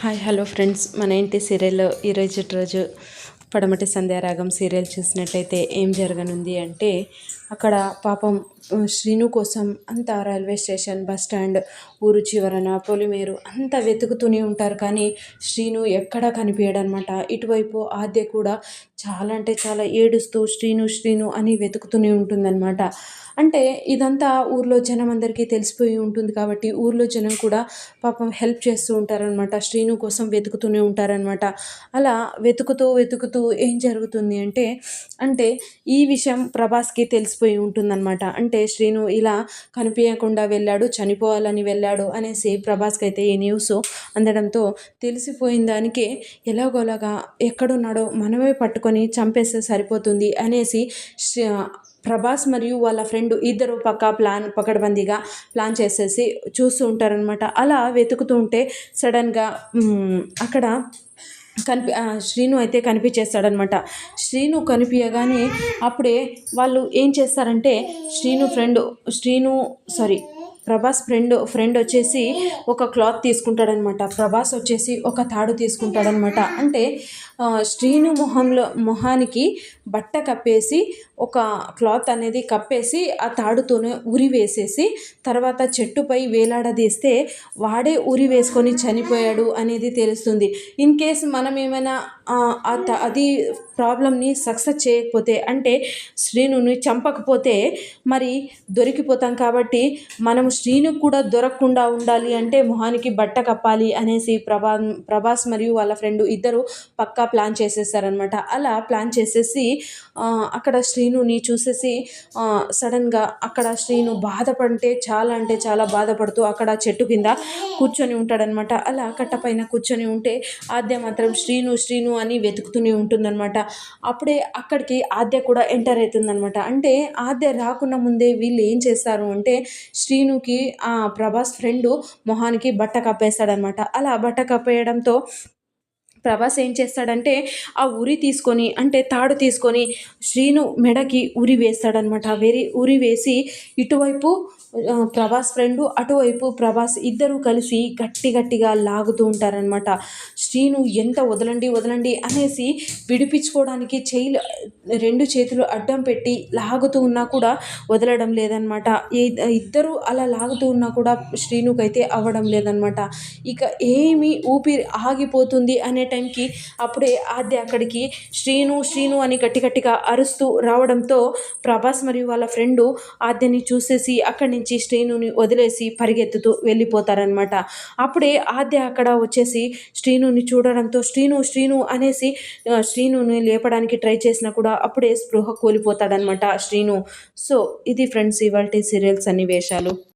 Hi hello friends మన ఇంటి serial ఈరోజు రోజు పడమటి సంధ్యారాగం సీరియల్ చూసినట్లయితే ఏం జరగనుంది అంటే అక్కడ పాపం శ్రీను కోసం అంత రైల్వే స్టేషన్ బస్ స్టాండ్ ఊరు చివరన పొలిమేరు అంతా వెతుకుతూనే ఉంటారు. కానీ శ్రీను ఎక్కడా కనిపించడనమాట. ఇటువైపు ఆద్య కూడా చాలా అంటే చాలా ఏడుస్తూ శ్రీను శ్రీను అని వెతుకుతూనే ఉంటుందన్నమాట. అంటే ఇదంతా ఊర్లో జనం అందరికీ తెలిసిపోయి ఉంటుంది కాబట్టి ఊర్లో జనం కూడా పాపం హెల్ప్ చేస్తూ ఉంటారనమాట శ్రీను కోసం వెతుకుతూనే ఉంటారనమాట అలా వెతుకుతూ వెతుకుతూ ఏం జరుగుతుంది అంటే అంటే ఈ విషయం ప్రభాస్కి మర్చిపోయి ఉంటుందన్నమాట. అంటే శ్రీను ఇలా కనిపించకుండా వెళ్ళాడు చనిపోవాలని వెళ్ళాడు అనేసి ప్రభాస్కి అయితే ఈ న్యూస్ అందడంతో తెలిసిపోయిన దానికే ఎలాగోలాగా ఎక్కడున్నాడో మనమే పట్టుకొని చంపేస్తే సరిపోతుంది అనేసి ప్రభాస్ మరియు వాళ్ళ ఫ్రెండ్ ఇద్దరు పక్క ప్లాన్ పకడ్బందీగా ప్లాన్ చేసేసి చూస్తూ ఉంటారనమాట అలా వెతుకుతూ ఉంటే సడన్గా అక్కడ కనిపి శ్రీను అయితే కనిపించేస్తాడనమాట శ్రీను కనిపించగానే అప్పుడే వాళ్ళు ఏం చేస్తారంటే Srinu friend Srinu sorry Prabhas friend friend వచ్చేసి ఒక క్లాత్ తీసుకుంటాడనమాట. ప్రభాస్ వచ్చేసి ఒక తాడు తీసుకుంటాడనమాట. అంటే శ్రీను మొహంలో మొహానికి బట్ట కప్పేసి ఒక క్లాత్ అనేది కప్పేసి ఆ తాడుతోనే ఉరి వేసేసి తర్వాత చెట్టుపై వేలాడదీస్తే వాడే ఉరి వేసుకొని చనిపోయాడు అనేది తెలుస్తుంది. ఇన్ కేస్ మనం ఏమైనా అది ప్రాబ్లమ్ని సక్సెస్ చేయకపోతే అంటే శ్రీనుని చంపకపోతే మరి దొరికిపోతాం కాబట్టి మనం శ్రీను కూడా దొరకకుండా ఉండాలి అంటే మొహానికి బట్ట కప్పాలి అనేసి ప్రభా ప్రభాస్ మరియు వాళ్ళ ఫ్రెండ్ ఇద్దరు పక్కా ప్లాన్ చేసేసారనమాట అలా ప్లాన్ చేసేసి అక్కడ శ్రీనుని చూసేసి సడన్గా అక్కడ శ్రీను బాధపడితే చాలా అంటే చాలా బాధపడుతూ అక్కడ చెట్టు కింద కూర్చొని ఉంటాడనమాట అలా కట్టపైన కూర్చొని ఉంటే ఆద్య మాత్రం శ్రీను శ్రీను అని వెతుకుతూనే ఉంటుందన్నమాట. అప్పుడే అక్కడికి ఆద్య కూడా ఎంటర్ అవుతుందన్నమాట. అంటే ఆద్య రాకుండా ముందే వీళ్ళు ఏం చేస్తారు అంటే శ్రీనుకి ఆ ప్రభాస్ ఫ్రెండు మొహానికి బట్ట కప్పేస్తాడనమాట అలా బట్ట కప్పేయడంతో ప్రభాస్ ఏం చేస్తాడంటే ఆ ఉరి తీసుకొని అంటే తాడు తీసుకొని శ్రీను మెడకి ఉరి వేస్తాడనమాట. వెరి ఉరి వేసి ఇటువైపు ప్రభాస్ ఫ్రెండు అటువైపు ప్రభాస్ ఇద్దరు కలిసి గట్టి గట్టిగా లాగుతూ ఉంటారనమాట. శ్రీను ఎంత వదలండి వదలండి అనేసి విడిపించుకోవడానికి చేయి రెండు చేతులు అడ్డం పెట్టి లాగుతూ ఉన్నా కూడా వదలడం లేదనమాట. ఇద్దరు అలా లాగుతూ ఉన్నా కూడా శ్రీనుకైతే అవ్వడం లేదనమాట. ఇక ఏమి ఊపిరి ఆగిపోతుంది అనే టైంకి అప్పుడే ఆద్య అక్కడికి శ్రీను శ్రీను అని గట్టి గట్టిగా అరుస్తూ రావడంతో ప్రభాస్ మరియు వాళ్ళ ఫ్రెండు ఆద్యని చూసేసి అక్కడి నుంచి శ్రీనుని వదిలేసి పరిగెత్తుతూ వెళ్ళిపోతారనమాట అప్పుడే ఆద్య అక్కడ వచ్చేసి శ్రీనుని చూడడంతో శ్రీను శ్రీను అనేసి శ్రీనుని లేపడానికి ట్రై చేసినా కూడా అప్పుడే స్పృహ కోల్పోతాడనమాట శ్రీను. సో ఇది ఫ్రెండ్స్ ఇవాళ సీరియల్ సన్నివేశాలు.